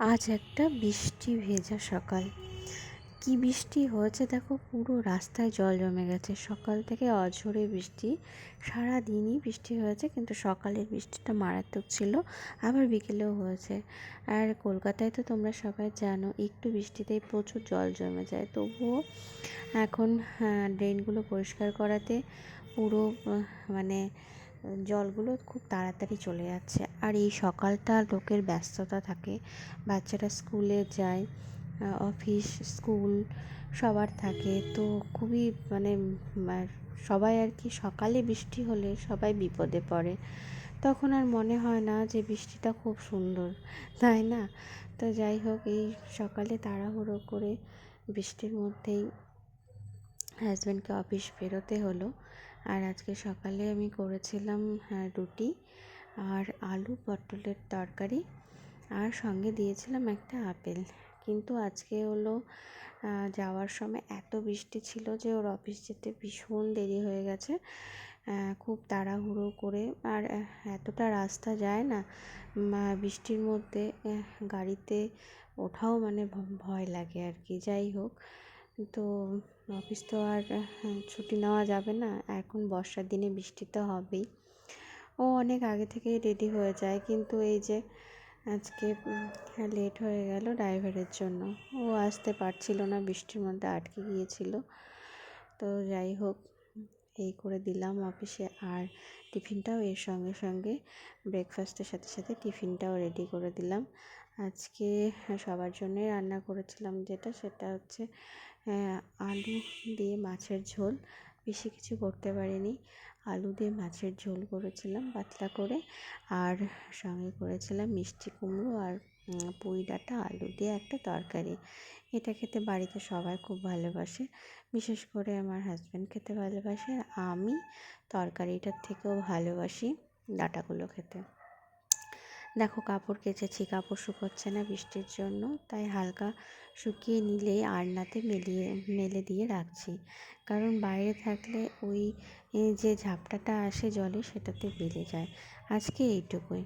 আজ একটা বৃষ্টি ভেজা সকাল। কি বৃষ্টি হয়েছে দেখো, পুরো রাস্তায় জল জমে গেছে। সকাল থেকে অঝোরে বৃষ্টি সারা দিনই বৃষ্টি হয়েছে, কিন্তু সকালের বৃষ্টিটা মারাত্মক ছিল, আবার বিকেলেও হয়েছে। আর কলকাতায় তো তোমরা সবাই জানো, একটু বৃষ্টিতেই প্রচুর জল জমে যায়। তবুও এখন ড্রেনগুলো পরিষ্কার করাতে পুরো মানে জলগুলো খুব তাড়াতাড়ি চলে যাচ্ছে। আর এই সকালটা লোকের ব্যস্ততা থাকে। বাচ্চারা স্কুলে যায় অফিস, স্কুল সবার থাকে। তো খুবই মানে সবাই আর কি সকালে বৃষ্টি হলে সবাই বিপদে পড়ে। তখন আর মনে হয় না যে বৃষ্টিটা খুব সুন্দর, তাই না? তো যাই হোক, এই সকালে তাড়াহুড়ো করে বৃষ্টির মধ্যেই হাজব্যান্ডকে অফিস বেরোতে হলো। আর আজকে সকালে আমি করেছিলাম হ্যাঁ, রুটি আর আলু পটলের তরকারি আর সঙ্গে দিয়েছিলাম একটা আপেল। কিন্তু আজকে হলো যাওয়ার সময় এত বৃষ্টি ছিল যে ওর অফিস যেতে ভীষণ দেরি হয়ে গেছে। খুব তাড়াহুড়ো করে আর এতটা রাস্তা যায় না বৃষ্টির মধ্যে গাড়িতে ওঠাও মানে ভয় লাগে আর কি। যাই হোক তো অফিস তো আর ছুটি নেওয়া যাবে না। এখন বর্ষার দিনে বৃষ্টি তো হবেই। ও অনেক আগে থেকেই রেডি হয়ে যায়। কিন্তু এই যে আজকে লেট হয়ে গেল ড্রাইভারের জন্য। ও আসতে পারছিল না। বৃষ্টির মধ্যে আটকে গিয়েছিল। তো যাই হোক এই করে দিলাম অফিসে আর টিফিনটাও এর সঙ্গে সঙ্গে ব্রেকফাস্টের সাথে সাথে টিফিনটাও রেডি করে দিলাম। আজকে সবার জন্যই রান্না করেছিলাম যেটা, সেটা হচ্ছে আলু দিয়ে মাছের ঝোল। বেশি কিছু করতে পারিনি। আলু দিয়ে মাছের ঝোল করেছিলাম পাতলা করে। আর সঙ্গে করেছিলাম মিষ্টি কুমড়ো আর পুঁই ডাঁটা, আলু দিয়ে একটা তরকারি। এটা খেতে বাড়িতে সবাই খুব ভালোবাসে। বিশেষ করে আমার হাজব্যান্ড খেতে ভালোবাসে। আর আমি তরকারিটার থেকেও ভালোবাসি ডাঁটাগুলো খেতে। দেখো, কাপড় কেচেছি, কাপড় শুকোচ্ছে না বৃষ্টির জন্য, তাই হালকা শুকিয়ে নিলেই আড়নাতে মেলিয়ে, মেলে দিয়ে রাখছি। কারণ বাইরে থাকলে ওই যে ঝাপটাটা আসে জলে, সেটাতে বেড়ে যায়। আজকে এইটুকুই।